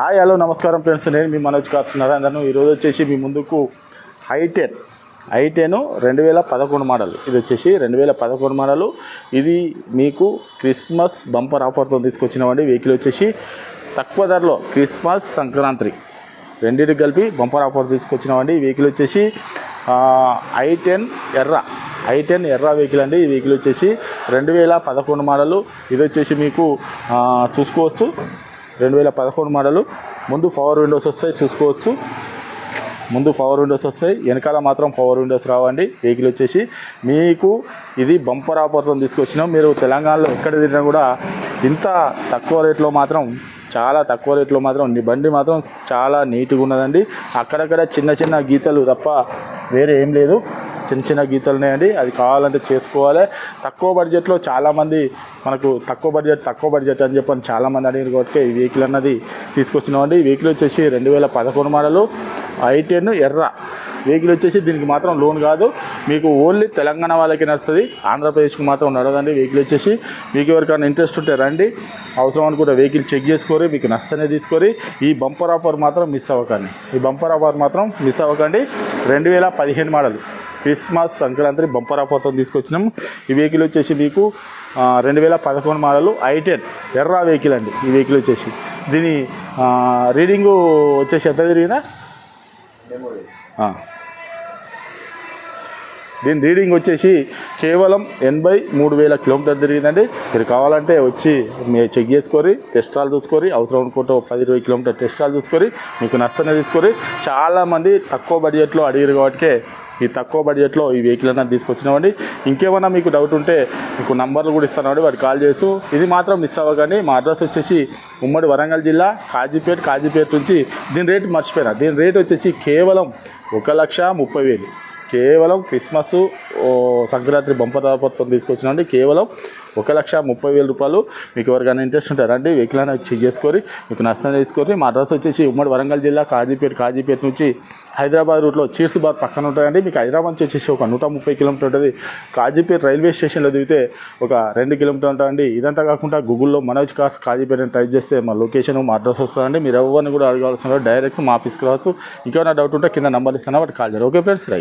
Hi hello నమస్కారం friends. నేను మీ Manoj cars నరేంద్రను ఈరోజు వచ్చేసి మీ ముందుకు హైటెన్. ఐటెన్ రెండు వేల పదకొండు మోడల్. ఇది వచ్చేసి రెండు వేల పదకొండు మోడలు. ఇది మీకు క్రిస్మస్ బంపర్ ఆఫర్తో తీసుకొచ్చినామండి వెహికల్ వచ్చేసి తక్కువ ధరలో క్రిస్మస్ సంక్రాంతి. రెండింటికి కలిపి బంపర్ ఆఫర్ తీసుకొచ్చినామండి ఈ వెహికల్ వచ్చేసి ఐ టెన్ ఎర్ర. ఐ టెన్ ఎర్ర వెహికల్ అండి. ఈ వెహికల్ వచ్చేసి రెండు వేల పదకొండు మోడలు. ఇది వచ్చేసి మీకు చూసుకోవచ్చు. రెండు వేల పదకొండు మోడలు. ముందు పవర్ విండోస్ వస్తాయి చూసుకోవచ్చు. ముందు పవర్ విండోస్ వస్తాయి వెనకాల మాత్రం పవర్ విండోస్ రావండి. వెహికల్ వచ్చేసి మీకు ఇది బంపర్ ఆఫర్తో తీసుకొచ్చినాం. మీరు తెలంగాణలో ఎక్కడ తిరిగినా కూడా ఇంత తక్కువ రేట్లో మాత్రం చాలా తక్కువ రేట్లో మాత్రం బండి మాత్రం చాలా నీట్గా ఉన్నదండి. అక్కడక్కడ చిన్న చిన్న గీతలు తప్ప వేరే ఏం లేదు. చిన్న చిన్న గీతలు ఉన్నాయండి. అది కావాలంటే చేసుకోవాలి. తక్కువ బడ్జెట్లో చాలామంది మనకు తక్కువ బడ్జెట్ తక్కువ బడ్జెట్ అని చెప్పని చాలామంది అడిగిన కాబట్టి ఈ వెహికల్ అన్నది తీసుకొచ్చినామండి. ఈ వెహికల్ వచ్చేసి రెండు వేల పదకొండు మోడలు ఐ టెన్ ఎర్ర. వెహికల్ వచ్చేసి దీనికి మాత్రం లోన్ కాదు. మీకు ఓన్లీ తెలంగాణ వాళ్ళకి నడుస్తుంది. ఆంధ్రప్రదేశ్కి మాత్రం నడదండి వెహికల్ వచ్చేసి. మీకు ఎవరికైనా ఇంట్రెస్ట్ ఉంటే రండి. అవసరం అనుకుంటే వెహికల్ చెక్ చేసుకోరి. మీకు నష్టనే తీసుకొని ఈ బంపర్ ఆఫర్ మాత్రం మిస్ అవ్వకండి. ఈ బంపర్ ఆఫర్ మాత్రం మిస్ అవ్వకండి. రెండు వేల పదిహేను మోడల్. క్రిస్మస్ సంక్రాంతి బంపర్ ఆఫర్తో తీసుకొచ్చినాం. ఈ వెహికల్ వచ్చేసి మీకు రెండు వేల పదకొండు మోడలు ఐ టెన్ వెహికల్ అండి ఈ వెహికల్ వచ్చేసి. దీని రీడింగు వచ్చేసి ఎంత తిరిగినా దీని రీడింగ్ వచ్చేసి కేవలం ఎనభై మూడు వేల కిలోమీటర్ తిరిగిందండి. మీరు కావాలంటే వచ్చి మీరు చెక్ చేసుకొని టెస్ట్రాలు చూసుకొని అవసరం అనుకుంటే ఒక పది ఇరవై కిలోమీటర్ టెస్టాలు చూసుకొని మీకు నష్టమే తీసుకొని చాలామంది తక్కువ బడ్జెట్లో అడిగారు కాబట్టి ఈ తక్కువ బడ్జెట్లో ఈ వెహికల్ అనేది తీసుకొచ్చినామండి. ఇంకేమైనా మీకు డౌట్ ఉంటే మీకు నంబర్లు కూడా ఇస్తానండి వాడు కాల్ చేసు ఇది మాత్రం మిస్ అవ్వకండి. మా అడ్రస్ వచ్చేసి ఉమ్మడి వరంగల్ జిల్లా కాజీపేట్ కాజీపేట నుంచి దీని రేటు మర్చిపోయినా. దీని రేట్ వచ్చేసి కేవలం ఒక లక్ష ముప్పై వేలు. కేవలం క్రిస్మస్ ఓ, సంక్రాంతి బంపర్ ఆఫర్తో తీసుకొచ్చినండి. కేవలం ఒక లక్ష ముప్పై వేల రూపాయలు. మీకు ఎవరికైనా ఇంట్రెస్ట్ ఉంటే రండి వెహికల్ అనేది చెక్ చేసుకొని మీకు నష్టం చేసుకొని మా అడ్రస్ వచ్చేసి ఉమ్మడి వరంగల్ జిల్లా కాజీపేట కాజీపేట నుంచి హైదరాబాద్ రూట్లో చీర్సుబాద్ పక్కన ఉంటాయండి. మీకు హైదరాబాద్ నుంచి వచ్చేసి ఒక నూట ముప్పై కిలోమీటర్ ఉంటుంది. కాజీపేట రైల్వే స్టేషన్లో దిగితే ఒక రెండు కిలోమీటర్ ఉంటుందండి ఇదంతా కాకుండా గూగుల్లో మనోజ్ కార్స్ కాజీపేట అని టైప్ చేస్తే మా లొకేషన్ మా అడ్రస్ వస్తుందండి. మీరు ఎవరిని కూడా అడగాల్సిన డైరెక్ట్ మా ఆఫీస్కి రావచ్చు. ఇంకేమైనా డౌట్ ఉంటే కింద నెంబర్ ఇస్తాను వాటి కాల్ చేయాలి ఓకే ఫ్రెండ్స్ రైట్.